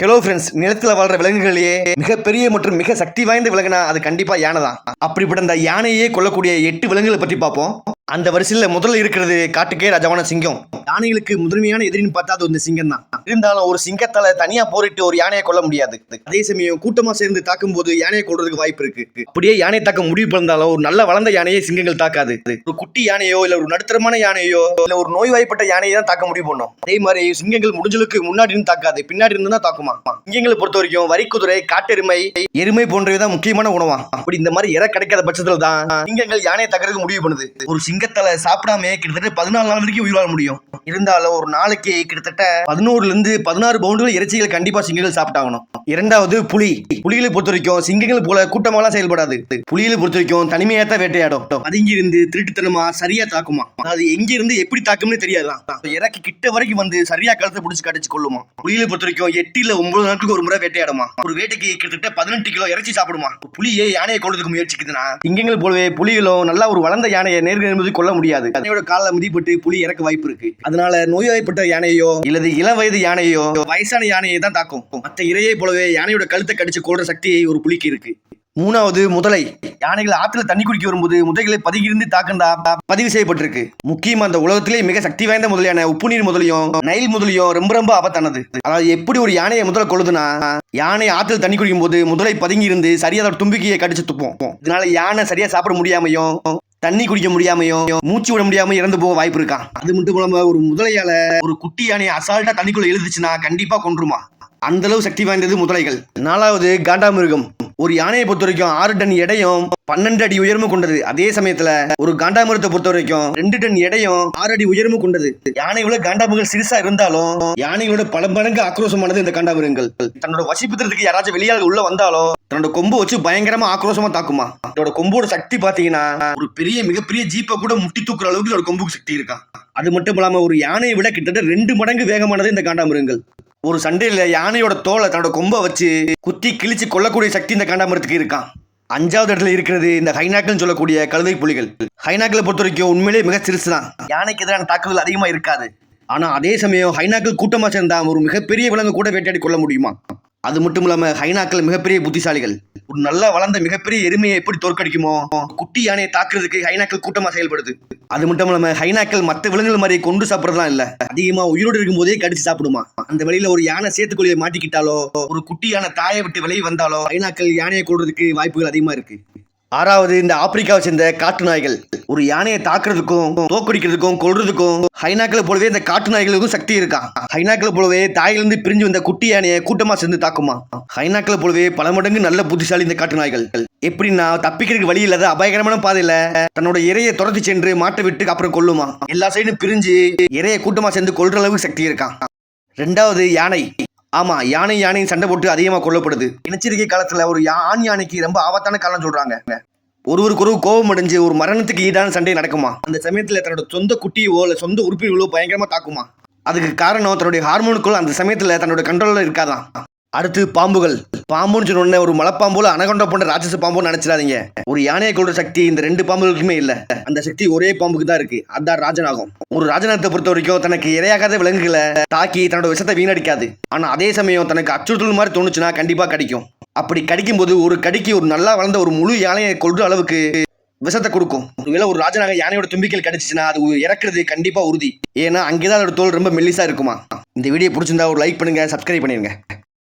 Hello friends நிலத்தில் வாழ்ற விலங்குகளையே மிகப்பெரிய மற்றும் மிக சக்தி வாய்ந்த விலங்குனா அது கண்டிப்பாக யானை தான். அப்படிப்பட்ட அந்த யானையே கொல்லக்கூடிய எட்டு விலங்குகளை பற்றி பார்ப்போம். அந்த வரிசையில் முதல்ல இருக்கிறது காட்டுக்கே ராஜாவான சிங்கம். யானைகளுக்கு முதன்மையான எதிரின்னு பார்த்தா அது வந்து சிங்கம் தான் இருந்தாலும் ஒரு சிங்கத்தால தனியா போரிட்டு ஒரு யானையை கொல்ல முடியாது. அதே சமயம் கூட்டமா சேர்ந்து தாக்கும் போது யானையை கொள்றதுக்கு வாய்ப்பு இருக்கு. அப்படியே யானை தாக்க முடிவு பிறந்தாலும் ஒரு நல்ல வளர்ந்த யானையை சிங்கங்கள் தாக்காது. ஒரு குட்டி யானையோ இல்ல ஒரு நடுத்தரமான யானையோ இல்ல ஒரு நோய்வாய்ப்பட்ட யானையை தான் தாக்க முடிவு பண்ணும். அதே மாதிரி சிங்கங்கள் முடிஞ்சலுக்கு முன்னாடி தாக்காது. பின்னாடி இருந்து தான் தாக்குமா? சிங்கங்களை பொறுத்த வரைக்கும் வரிக்குதிரை காட்டெருமை எருமை போன்றவை தான் முக்கியமான உணவா? அப்படி இந்த மாதிரி இற கிடைக்காத பட்சத்துல தான் சிங்கங்கள் யானையை தாக்குறதுக்கு முடிவு பண்ணுது. ஒரு சிங்கத்தால சாப்பிடாம கிட்டத்தட்ட பதினாலு நாள் வரைக்கும் உயிர் வாழ முடியும். இருந்தாலும் ஒரு நாளைக்கு கிட்டத்தட்ட பதினோருல இருந்து பதினாறு பவுண்டுகள் இறைச்சிகள் கண்டிப்பா சிங்கங்கள் சாப்பிட்டாகணும். இரண்டாவது புலி. புலிகளை பொறுத்த வரைக்கும் சிங்கங்கள் போல கூட்டமாலாம் செயல்படாது. புலிகளை பொறுத்த வரைக்கும் தனிமையா தான் வேட்டையாடும். பதுங்கி இருந்து திருட்டுத்தனமா சரியா தாக்குமா? அது எங்க இருந்து எப்படி தாக்கும்னு தெரியாதான் இறக்கி கிட்ட வரைக்கும் வந்து சரியா கழுத்தை பிடிச்சி கடிச்சு கொள்ளுமா புலிகளை பொறுத்த வரைக்கும் எட்டு இல்ல ஒன்பது நாட்களுக்கு ஒரு முறை வேட்டையாடுமா? ஒரு வேட்டைக்கு கிட்டத்தட்ட பதினெட்டு கிலோ இறைச்சி சாப்பிடுமா? புலியே யானையை கொள்றதுக்கு முயற்சிக்குதுன்னா சிங்கங்கள் போலவே புலிகளும் நல்லா ஒரு வளர்ந்த யானையை நேர்க என்பது கொள்ள முடியாது. அதனோட காலில் மிதிப்பட்டு புலி இறக்க வாய்ப்பு இருக்கு. அதனால நோய்வாய்ப்பட்ட யானையோ இல்லது இளம் வயது யானையோ வயசான யானையை தான் தாக்கும். மற்ற இரையை போலவே யானையோட கழுத்தை கடிச்சு கொள்ற சக்தி ஒரு புலிக்கு இருக்கு. மூணாவது முதலை. யானைகள் ஆற்றுல தண்ணி குடிக்க வரும்போது முதலைகளை பதுகிருந்து தாக்கண்டா பதிவு செய்யப்பட்டிருக்கு. முக்கியமா அந்த உலகத்திலே மிக சக்தி வாய்ந்த முதலியான உப்பு நீர் முதலையும் நைல் முதலையும் ரொம்ப ரொம்ப ஆபத்தானது. அதாவது எப்படி ஒரு யானையை முதல கொள்ளுதுன்னா யானை ஆற்றுல தண்ணி குடிக்கும் போது முதலை பதுங்கி இருந்து சரியா அதோட தும்பிக்கையை கடிச்சு துப்போம். இதனால யானை சரியா சாப்பிட முடியாமையும் தண்ணி குடிக்க முடியாமையும் மூச்சு விட முடியாம இறந்து போக வாய்ப்பு இருக்கான் அது மட்டும் இல்லாம ஒரு முதலையால ஒரு குட்டி யானை அசால்ட்டா தண்ணிக்குள்ள எழுதுச்சுன்னா கண்டிப்பா கொன்றுமா. அந்த அளவு சக்தி வாய்ந்தது முதலைகள். நாலாவது காண்டாமிருகம். ஒரு யானையை பொறுத்த வரைக்கும் ஆறு டன் எடையும் பன்னெண்டு அடி உயரமும் கொண்டது. அதே சமயத்துல ஒரு காண்டாமிரத்தை பொறுத்த வரைக்கும் ரெண்டு டன் எடையும் ஆறு அடி உயரமும் கொண்டது. யானைகளோட காண்டாமிருகங்கள் சிறுசா இருந்தாலும் யானைகளோட பல மடங்கு ஆக்ரோஷமானது இந்த காண்டாமிருகங்கள். தன்னோட வசிப்பத்திற்கு யாராச்சும் வெளியால் உள்ள வந்தாலும் தன்னோட கொம்பு வச்சு பயங்கரமா ஆக்ரோஷமா தாக்குமா. இதோட கொம்போட சக்தி பாத்தீங்கன்னா ஒரு பெரிய மிகப்பெரிய ஜீப்பை கூட முட்டி தூக்குற அளவுக்கு இதோட கொம்புக்கு சக்தி இருக்கா. அது மட்டும் இல்லாம ஒரு யானையை விட கிட்டத்தட்ட ரெண்டு மடங்கு வேகமானது இந்த காண்டாமிருகங்கள். ஒரு சண்டையில யானையோட தோலை தன்னோட கொம்பை வச்சு குத்தி கிழிச்சு கொல்லக்கூடிய சக்தி இந்த காண்டாமரத்துக்கு இருக்கான் அஞ்சாவது இடத்துல இருக்கிறது இந்த ஹைனாக்கள்னு சொல்லக்கூடிய கழுதை புலிகள். ஹைனாக்களை பொறுத்த வரைக்கும் உண்மையிலே மிக சிறுசு தான் யானைக்கு எதிரான தாக்குதல் அதிகமாக இருக்காது. ஆனால் அதே சமயம் ஹைனாக்கள் கூட்டமாக சேர்ந்தா ஒரு மிகப்பெரிய விலங்கு கூட வேட்டையாடி கொள்ள முடியுமா? அது மட்டும் இல்லாமல் ஹைனாக்கள் மிகப்பெரிய புத்திசாலிகள். ஒரு நல்லா வளர்ந்த மிகப்பெரிய எருமையை எப்படி தோற்கடிக்குமோ குட்டி யானையை தாக்குறதுக்கு ஹைனாக்கள் கூட்டமாக செயல்படுது. அது மட்டும் இல்லாமல் ஹைனாக்கள் மற்ற விலங்குகள் மாதிரி கொண்டு சாப்பிட்றதுலாம் இல்லை. அதிகமாக உயிரோடு இருக்கும்போதே கடிச்சு சாப்பிடுமா. அந்த வழியில ஒரு யானை சேத்துக்குழியை மாட்டிக்கிட்டாலோ ஒரு குட்டியான தாயை விட்டு விலகி வந்தாலோ ஹைனாக்கள் யானையை கொள்றதுக்கு வாய்ப்புகள் அதிகமாக இருக்கு. ஆறாவது இந்த ஆப்பிரிக்காவை சேர்ந்த காட்டு நாய்கள். ஒரு யானையை தாக்குறதுக்கும் தோக்குடிக்கிறதுக்கும் கொள்றதுக்கும் ஹைனாக்களை போலவே இந்த காட்டு நாய்களுக்கும் சக்தி இருக்கான் ஹைனாக்களை போலவே தாயிலிருந்து பிரிஞ்சு வந்த குட்டி யானையை கூட்டமா சேர்ந்து தாக்குமா? ஹைனாக்களை போலவே பல மடங்கு நல்ல புத்திசாலி இந்த காட்டு நாய்கள். எப்படின்னா தப்பிக்கிறதுக்கு வழி இல்லாத அபாயகரமான பாதையில தன்னோட இரையை துரத்தி சென்று மாட்டை விட்டு அப்புறம் கொல்லுமா? எல்லா சைடும் பிரிஞ்சு இரையை கூட்டமா சேர்ந்து கொள்ற அளவுக்கு சக்தி இருக்கான் ரெண்டாவது யானை. ஆமாம் யானை யானையும் சண்டை போட்டு அதிகமாக கொல்லப்படுது. இனச்சரிக்கை காலத்தில் ஒரு யா- ஆண் யானைக்கு ரொம்ப ஆபத்தான காலம் சொல்கிறாங்க ஒருவருக்கு ஒரு கோபம் அடைஞ்சு ஒரு மரணத்துக்கு ஈடான சண்டை நடக்குமா? அந்த சமயத்தில் தன்னோட சொந்த குட்டியோ இல்லை சொந்த உறுப்பினர்களோ பயங்கரமாக தாக்குமா? அதுக்கு காரணம் தன்னுடைய ஹார்மோனுக்குள் அந்த சமயத்தில் தன்னோட கண்ட்ரோலில் இருக்காதான் அடுத்து பாம்புகள். பாம்புன்னு சொன்ன ஒரு மலைப்பாம்போல அனகொண்ட போன்ற ராட்சச பாம்புன்னு நினைச்சிடாதீங்க. ஒரு யானையை கொள்ற சக்தி இந்த ரெண்டு பாம்புகளுக்குமே இல்ல. அந்த சக்தி ஒரே பாம்புக்கு தான் இருக்கு. அதான் ராஜநாகம் ஒரு ராஜநாகத்தை பொறுத்த வரைக்கும் தனக்கு இரையாகாத விலங்குகளை தாக்கி தன்னோட விஷத்தை வீணடிக்காது. ஆனா அதே சமயம் தனக்கு அச்சுறுத்தல் மாதிரி தோணுச்சுன்னா கண்டிப்பா கடிக்கும். அப்படி கடிக்கும்போது ஒரு கடிக்கு ஒரு நல்லா வளர்ந்த ஒரு முழு யானையை கொள்ற அளவுக்கு விஷத்தை கொடுக்கும். ஒருவேளை ஒரு ராஜநாக யானையோட தும்பிக்கல் கிடைச்சிச்சுன்னா அது இறக்குறது கண்டிப்பா உறுதி. ஏன்னா அங்கேதான் அதோட தோல் ரொம்ப மெல்லிசா இருக்குமா. இந்த வீடியோ பிடிச்சிருந்தா ஒரு லைக் பண்ணுங்க சப்ஸ்கிரைப் பண்ணிருங்க.